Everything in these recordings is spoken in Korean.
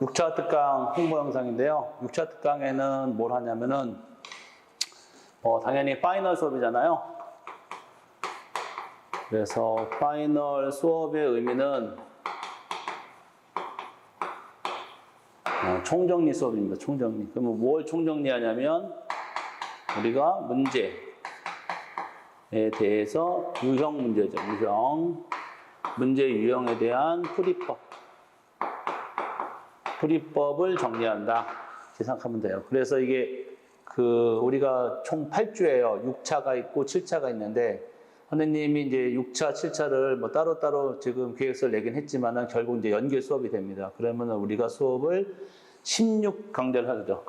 6차 특강 홍보 영상인데요. 6차 특강에는 뭘 하냐면은 어, 당연히 파이널 수업이잖아요. 그래서 파이널 수업의 의미는 어, 총정리 수업입니다. 총정리. 그러면 뭘 총정리하냐면 우리가 문제에 대해서 유형 문제죠. 유형. 문제 유형에 대한 풀이법. 풀이법을 정리한다. 이렇게 생각하면 돼요. 그래서 이게 그 우리가 총 8주예요. 6차가 있고 7차가 있는데 선생님이 이제 6차, 7차를 뭐 따로따로 지금 계획서를 내긴 했지만은 결국 이제 연계 수업이 됩니다. 그러면 우리가 수업을 16 강좌를 하죠.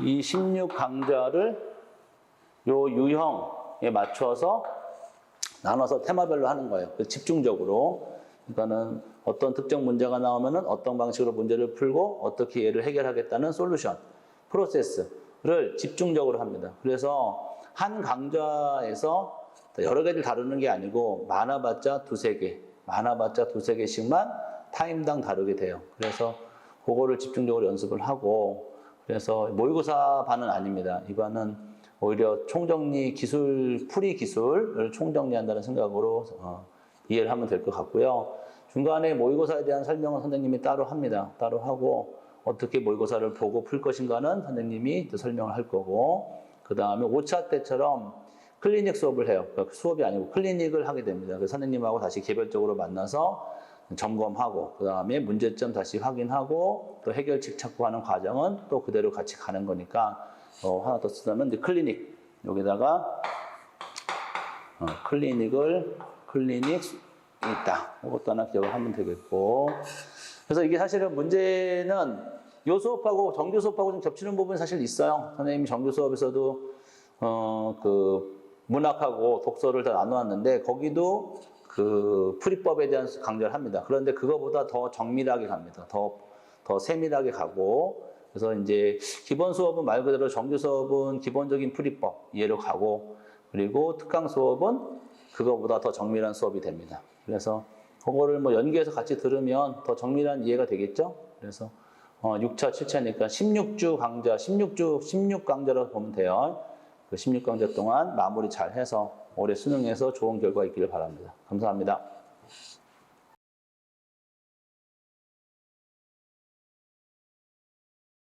이 16 강좌를 요 유형에 맞춰서 나눠서 테마별로 하는 거예요. 그래서 집중적으로. 그러니까는 어떤 특정 문제가 나오면은 어떤 방식으로 문제를 풀고 어떻게 얘를 해결하겠다는 솔루션, 프로세스를 집중적으로 합니다. 그래서 한 강좌에서 여러 개를 다루는 게 아니고 많아봤자 두세 개, 많아봤자 두세 개씩만 타임당 다루게 돼요. 그래서 그거를 집중적으로 연습을 하고 그래서 모의고사 반은 아닙니다. 이 반은 오히려 총정리 기술, 풀이 기술을 총정리한다는 생각으로 어, 이해를 하면 될 것 같고요. 중간에 모의고사에 대한 설명은 선생님이 따로 합니다. 따로 하고 어떻게 모의고사를 보고 풀 것인가는 선생님이 또 설명을 할 거고 그 다음에 5차 때처럼 클리닉 수업을 해요. 그러니까 수업이 아니고 클리닉을 하게 됩니다. 그래서 선생님하고 다시 개별적으로 만나서 점검하고 그 다음에 문제점 다시 확인하고 또 해결책 찾고 하는 과정은 또 그대로 같이 가는 거니까 어, 하나 더 쓰자면 클리닉 여기다가 어, 클리닉을 클리닉 있다. 이것도 하나 기억을 하면 되겠고. 그래서 이게 사실은 문제는 요 수업하고 정규 수업하고 좀 겹치는 부분이 사실 있어요. 선생님이 정규 수업에서도 어, 그 문학하고 독서를 다 나누었는데 거기도 그 풀이법에 대한 강좌를 합니다. 그런데 그거보다 더 정밀하게 갑니다. 더, 더 세밀하게 가고 그래서 이제 기본 수업은 말 그대로 정규 수업은 기본적인 풀이법 이해로 가고 그리고 특강 수업은 그거보다 더 정밀한 수업이 됩니다. 그래서 그거를 뭐 연계해서 같이 들으면 더 정밀한 이해가 되겠죠? 그래서 어, 6차, 7차니까 16주 강좌, 16주, 16강좌로 보면 돼요. 그 16강좌 동안 마무리 잘 해서 올해 수능에서 좋은 결과 있기를 바랍니다. 감사합니다.